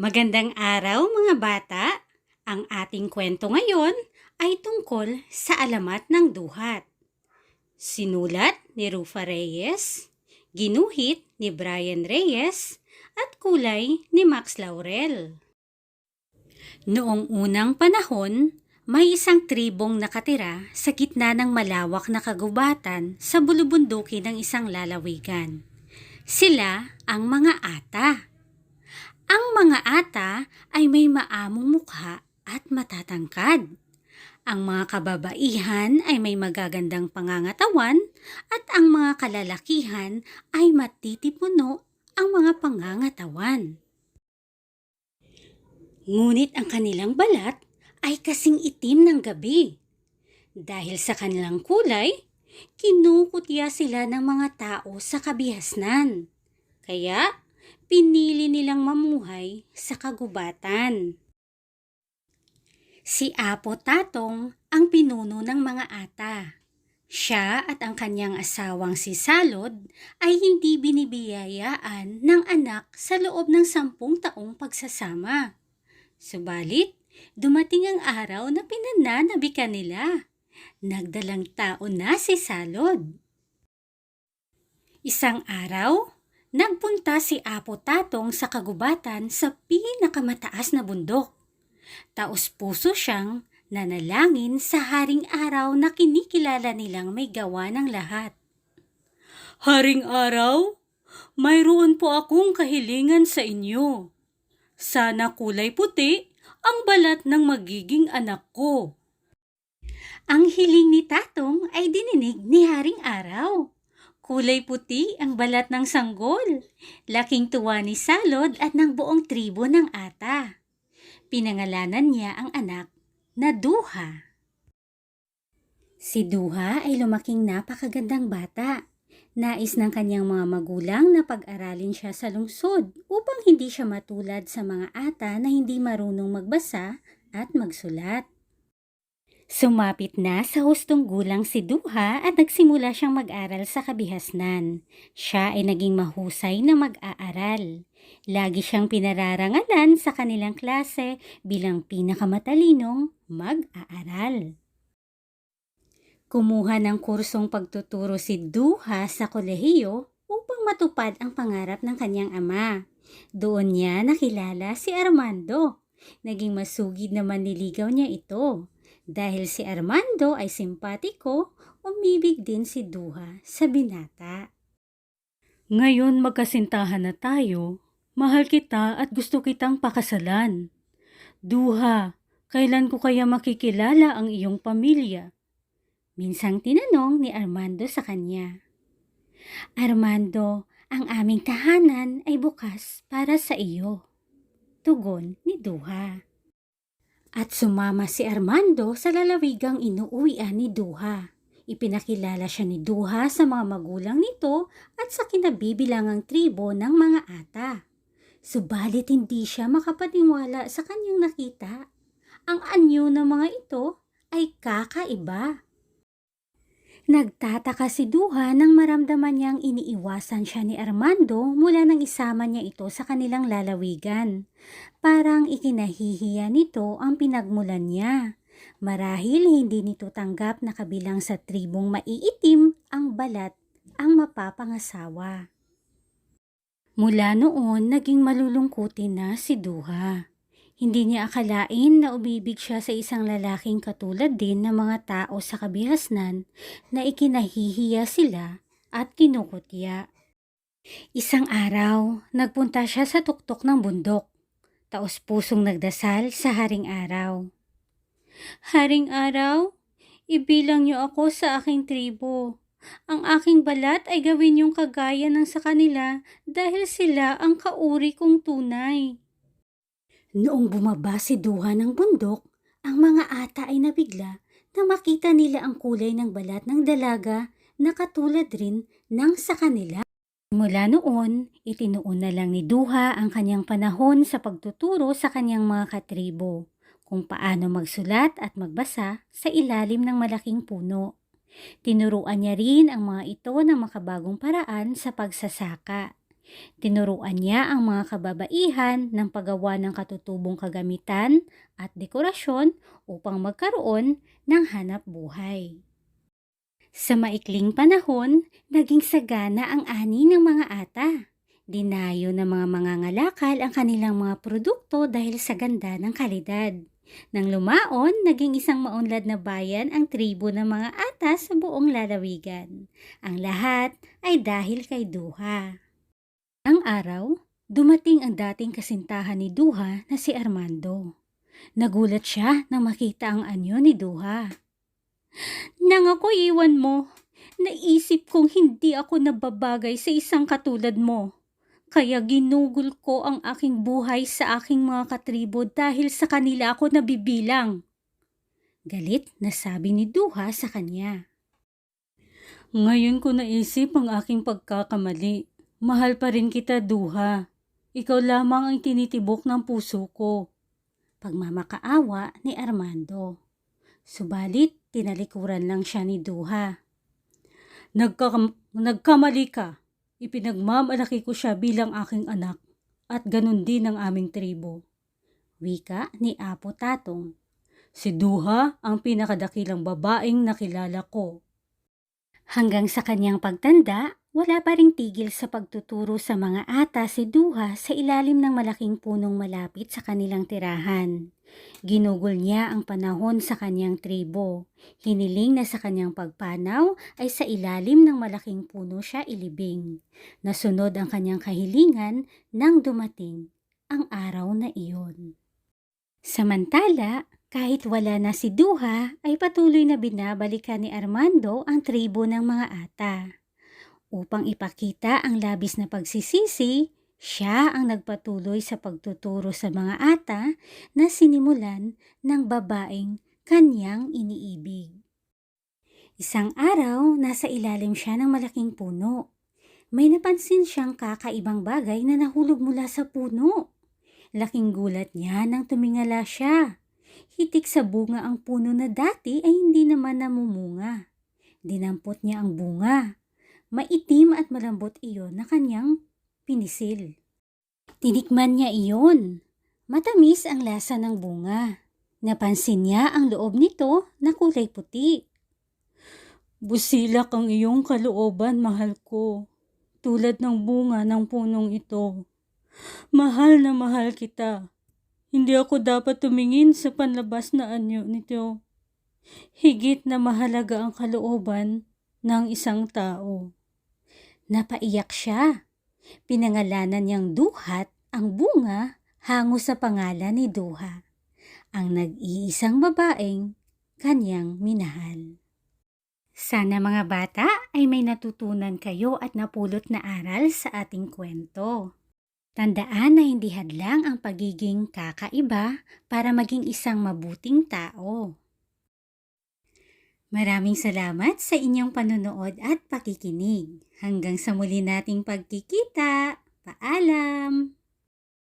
Magandang araw mga bata! Ang ating kwento ngayon ay tungkol sa alamat ng duhat. Sinulat ni Rufa Reyes, ginuhit ni Brian Reyes, at kulay ni Max Laurel. Noong unang panahon, may isang tribong nakatira sa gitna ng malawak na kagubatan sa bulubunduki ng isang lalawigan. Sila ang mga ata. Ang mga ata ay may maamong mukha at matatangkad. Ang mga kababaihan ay may magagandang pangangatawan at ang mga kalalakihan ay matitipuno ang mga pangangatawan. Ngunit ang kanilang balat ay kasing itim ng gabi. Dahil sa kanilang kulay, kinukutya sila ng mga tao sa kabihasnan. Kaya, pinili nilang mamuhay sa kagubatan. Si Apo Tatong ang pinuno ng mga ata. Siya at ang kanyang asawang si Salod ay hindi binibiyayaan ng anak sa loob ng sampung taong pagsasama. Subalit, dumating ang araw na pinananabi ka nila. Nagdalang tao na si Salod. Isang araw, nagpunta si Apo Tatong sa kagubatan sa pinakamataas na bundok. Taos puso siyang nanalangin sa haring araw na kinikilala nilang may gawa ng lahat. Haring araw, mayroon po akong kahilingan sa inyo. Sana kulay puti ang balat ng magiging anak ko. Ang hiling ni Tatong ay dininig ni Haring Araw. Kulay puti ang balat ng sanggol. Laking tuwa ni Salod at ng buong tribo ng ata. Pinangalanan niya ang anak na Duha. Si Duha ay lumaking napakagandang bata. Nais ng kanyang mga magulang na pag-aralin siya sa lungsod upang hindi siya matulad sa mga ata na hindi marunong magbasa at magsulat. Sumapit na sa hustong gulang si Duha at nagsimula siyang mag-aral sa kabihasnan. Siya ay naging mahusay na mag-aaral. Lagi siyang pinararangalan sa kanilang klase bilang pinakamatalinong mag-aaral. Kumuha ng kursong pagtuturo si Duha sa kolehiyo upang matupad ang pangarap ng kanyang ama. Doon niya nakilala si Armando. Naging masugid na manliligaw niya ito. Dahil si Armando ay simpatiko, umibig din si Duha sa binata. Ngayon magkasintahan na tayo. Mahal kita at gusto kitang pakasalan. Duha, kailan ko kaya makikilala ang iyong pamilya? Minsang tinanong ni Armando sa kanya. Armando, ang aming tahanan ay bukas para sa iyo. Tugon ni Duha. At sumama si Armando sa lalawigang inuuwian ni Duha. Ipinakilala siya ni Duha sa mga magulang nito at sa kinabibilangang tribo ng mga ata. Subalit hindi siya makapaniwala sa kanyang nakita. Ang anyo ng mga ito ay kakaiba. Nagtataka si Duha nang maramdaman niyang iniiwasan siya ni Armando mula nang isama niya ito sa kanilang lalawigan. Parang ikinahihiya nito ang pinagmulan niya. Marahil hindi nito tanggap na kabilang sa tribong maiitim ang balat ang mapapangasawa. Mula noon, naging malulungkutin na si Duha. Hindi niya akalain na umibig siya sa isang lalaking katulad din ng mga tao sa kabihasnan na ikinahihiya sila at kinukutya. Isang araw, nagpunta siya sa tuktok ng bundok. Taos pusong nagdasal sa haring araw. Haring araw, ibilang niyo ako sa aking tribo. Ang aking balat ay gawin yung kagaya ng sa kanila dahil sila ang kauri kong tunay. Noong bumaba si Duha ng bundok, ang mga ata ay nabigla na makita nila ang kulay ng balat ng dalaga na katulad rin ng sa kanila. Mula noon, itinuon na lang ni Duha ang kanyang panahon sa pagtuturo sa kanyang mga katribo kung paano magsulat at magbasa sa ilalim ng malaking puno. Tinuruan niya rin ang mga ito ng makabagong paraan sa pagsasaka. Tinuruan niya ang mga kababaihan ng paggawa ng katutubong kagamitan at dekorasyon upang magkaroon ng hanap buhay. Sa maikling panahon, naging sagana ang ani ng mga ata. Dinayo ng mga mangangalakal ang kanilang mga produkto dahil sa ganda ng kalidad. Nang lumaon, naging isang maunlad na bayan ang tribo ng mga ata sa buong lalawigan. Ang lahat ay dahil kay Duha. Ang araw, dumating ang dating kasintahan ni Duha na si Armando. Nagulat siya nang makita ang anyo ni Duha. Nang ako iwan mo, naisip kong hindi ako nababagay sa isang katulad mo. Kaya ginugol ko ang aking buhay sa aking mga katribo dahil sa kanila ako nabibilang. Galit na sabi ni Duha sa kanya. Ngayon ko naisip ang aking pagkakamali. Mahal pa rin kita, Duha. Ikaw lamang ang tinitibok ng puso ko. Pagmamakaawa ni Armando. Subalit, tinalikuran lang siya ni Duha. Nagkakam- nagkamali ka. Ipinagmamalaki ko siya bilang aking anak at ganun din ang aming tribo. Wika ni Apo Tatong. Si Duha ang pinakadakilang babaeng nakilala ko. Hanggang sa kanyang pagtanda, wala pa ring tigil sa pagtuturo sa mga ata si Duha sa ilalim ng malaking punong malapit sa kanilang tirahan. Ginugol niya ang panahon sa kanyang tribo. Hiniling na sa kanyang pagpanaw ay sa ilalim ng malaking puno siya ilibing. Nasunod ang kanyang kahilingan nang dumating ang araw na iyon. Samantala, kahit wala na si Duha, ay patuloy na binabalikan ni Armando ang tribo ng mga ata. Upang ipakita ang labis na pagsisisi, siya ang nagpatuloy sa pagtuturo sa mga ata na sinimulan ng babaeng kanyang iniibig. Isang araw, nasa ilalim siya ng malaking puno. May napansin siyang kakaibang bagay na nahulog mula sa puno. Laking gulat niya nang tumingala siya. Hitik sa bunga ang puno na dati ay hindi naman namumunga. Dinampot niya ang bunga. Maitim at malambot iyon na kanyang pinisil. Tinikman niya iyon. Matamis ang lasa ng bunga. Napansin niya ang loob nito na kulay puti. Busilak ang iyong kalooban, mahal ko. Tulad ng bunga ng punong ito. Mahal na mahal kita. Hindi ako dapat tumingin sa panlabas na anyo nito. Higit na mahalaga ang kalooban ng isang tao. Napaiyak siya. Pinangalanan niyang Duhat ang bunga hango sa pangalan ni Duha, ang nag-iisang babaeng kanyang minahal. Sana mga bata ay may natutunan kayo at napulot na aral sa ating kwento. Tandaan na hindi hadlang ang pagiging kakaiba para maging isang mabuting tao. Maraming salamat sa inyong panunood at pakikinig. Hanggang sa muli nating pagkikita. Paalam!